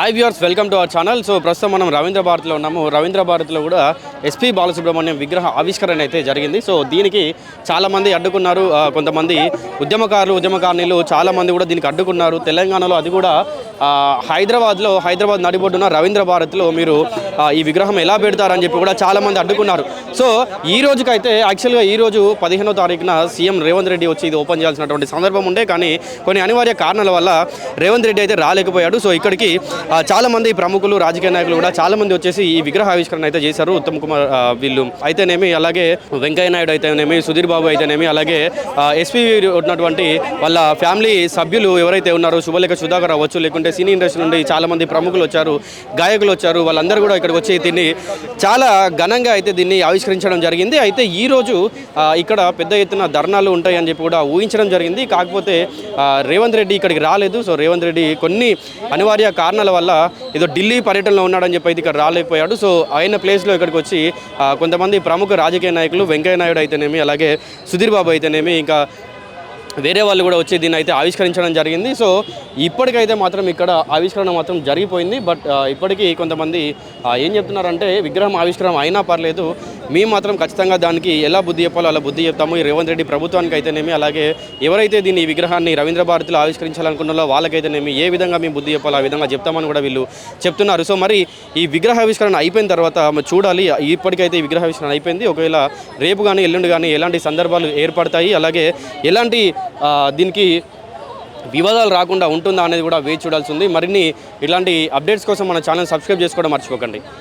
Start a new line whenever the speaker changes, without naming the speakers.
Hi viewers welcome to our channel so ప్రస్తుతం మనం రవీంద్ర భారత్లో ఉన్నాము. రవీంద్ర భారత్లో కూడా ఎస్పీ బాలసుబ్రహ్మణ్యం విగ్రహ ఆవిష్కరణ అయితే జరిగింది. సో దీనికి చాలామంది అడ్డుకున్నారు. కొంతమంది ఉద్యమకారులు ఉద్యమకారిణీలు చాలామంది కూడా దీనికి అడ్డుకున్నారు. తెలంగాణలో అది కూడా హైదరాబాద్లో హైదరాబాద్ నడిబొడ్డున రవీంద్ర భారత్లో మీరు ఈ విగ్రహం ఎలా పెడతారని చెప్పి కూడా చాలామంది అడ్డుకున్నారు. సో ఈ రోజుకైతే యాక్చువల్గా ఈ రోజు పదిహేనో తారీఖున సీఎం రేవంత్ రెడ్డి వచ్చి ఇది ఓపెన్ చేయాల్సినటువంటి సందర్భం ఉండే కానీ కొన్ని అనివార్య కారణాల వల్ల రేవంత్ రెడ్డి అయితే రాలేకపోయాడు. సో ఇక్కడికి చాలామంది ప్రముఖులు రాజకీయ నాయకులు కూడా చాలామంది వచ్చేసి ఈ విగ్రహ ఆవిష్కరణ అయితే చేశారు. ఉత్తమ్ కుమార్ వీళ్ళు అయితేనేమి అలాగే వెంకయ్య నాయుడు అయితేనేమి సుధీర్ బాబు అయితేనేమి అలాగే ఎస్పీ ఉన్నటువంటి వాళ్ళ ఫ్యామిలీ సభ్యులు ఎవరైతే ఉన్నారో శుభలేఖ సుధాకర్ అవ్వచ్చు లేకుంటే సినీ ఇండస్ట్రీ నుండి చాలామంది ప్రముఖులు వచ్చారు గాయకులు వచ్చారు వాళ్ళందరూ కూడా ఇక్కడికి వచ్చి దీన్ని చాలా ఘనంగా అయితే దీన్ని ఆవిష్కరించడం జరిగింది. అయితే ఈరోజు ఇక్కడ పెద్ద ఎత్తున ధర్నాలు ఉంటాయని చెప్పి కూడా ఊహించడం జరిగింది. కాకపోతే రేవంత్ రెడ్డి ఇక్కడికి రాలేదు. సో రేవంత్ రెడ్డి కొన్ని అనివార్య కారణాల వల్ల ఏదో ఢిల్లీ పర్యటనలో ఉన్నాడని చెప్పి అయితే ఇక్కడ రాలేకపోయాడు. సో ఆయన ప్లేస్లో ఇక్కడికి వచ్చి కొంతమంది ప్రముఖ రాజకీయ నాయకులు వెంకయ్య నాయుడు అయితేనేమి అలాగే సుధీర్ బాబు అయితేనేమి ఇంకా వేరే వాళ్ళు కూడా వచ్చి దీన్ని అయితే ఆవిష్కరించడం జరిగింది. సో ఇప్పటికైతే మాత్రం ఇక్కడ ఆవిష్కరణ మాత్రం జరిగిపోయింది. బట్ ఇప్పటికీ కొంతమంది ఏం చెప్తున్నారంటే విగ్రహం ఆవిష్కరణ అయినా పర్లేదు. మేము మాత్రం ఖచ్చితంగా దానికి ఎలా బుద్ధి చెప్పాలో అలా బుద్ధి చెప్తాము. ఈ రేవంత్ రెడ్డి ప్రభుత్వానికి అయితేనేమి అలాగే ఎవరైతే దీన్ని ఈ విగ్రహాన్ని రవీంద్ర భారతిలో ఆవిష్కరించాలనుకున్నారో వాళ్ళకైతేనేమి ఏ విధంగా మేము బుద్ధి చెప్పాలో ఆ విధంగా చెప్తామని కూడా వీళ్ళు చెప్తున్నారు. సో మరి ఈ విగ్రహ ఆవిష్కరణ అయిపోయిన తర్వాత చూడాలి ఇప్పటికైతే ఈ విగ్రహ ఆవిష్కరణ అయిపోయింది. ఒకవేళ రేపు కానీ ఎల్లుండి కానీ ఎలాంటి సందర్భాలు ఏర్పడతాయి అలాగే ఎలాంటి దీనికి వివాదాలు రాకుండా ఉంటుందా అనేది కూడా వేచి చూడాల్సి ఉంది. మరిన్ని ఇలాంటి అప్డేట్స్ కోసం మన ఛానల్ సబ్స్క్రైబ్ చేసుకోవడం మర్చిపోకండి.